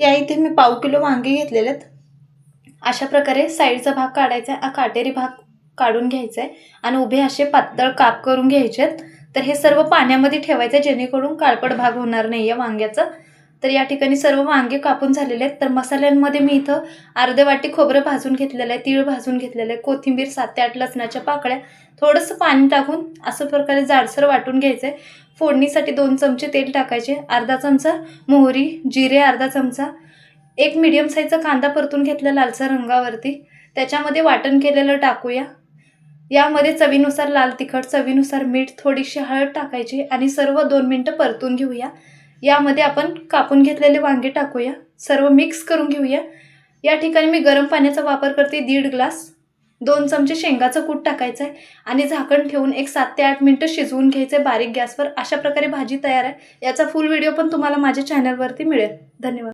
या इथे मी पाव किलो वांगे घेतलेले आहेत अशा प्रकारे साईडचा भाग काढायचा आहे काटेरी भाग काढून घ्यायचा आहे आणि उभे असे पातळ काप करून घ्यायचे आहेत तर हे सर्व पाण्यामध्ये ठेवायचं आहे जेणेकरून काळपट भाग होणार नाही आहे वांग्याचा. तर या ठिकाणी सर्व वांगे कापून झालेले आहेत. तर मसाल्यांमध्ये मी इथं अर्धे वाटी खोबरं भाजून घेतलेलं आहे तीळ भाजून घेतलेलं आहे कोथिंबीर सात ते आठ लसणाच्या पाकळ्या थोडंसं पाणी टाकून असं प्रकारे जाडसर वाटून घ्यायचं आहे फोडणीसाठी दोन चमचे तेल टाकायचे अर्धा चमचा मोहरी जिरे अर्धा चमचा एक मिडियम साईजचा कांदा परतून घेतला लालसर रंगावरती. त्याच्यामध्ये वाटण केलेलं टाकूया. यामध्ये चवीनुसार लाल तिखट चवीनुसार मीठ थोडीशी हळद टाकायची आणि सर्व दोन मिनटं परतून घेऊया. यामध्ये आपण कापून घेतलेले वांगे टाकूया. सर्व मिक्स करून घेऊया. या ठिकाणी मी गरम पाण्याचा वापर करते दीड ग्लास. दोन चमचे शेंगाचं कूट टाकायचं आहे आणि झाकण ठेवून एक सात ते आठ मिनटं शिजवून घ्यायचं आहे बारीक गॅसवर. अशा प्रकारे भाजी तयार आहे. याचा फुल व्हिडिओ पण तुम्हाला माझ्या चॅनलवरती मिळेल. धन्यवाद.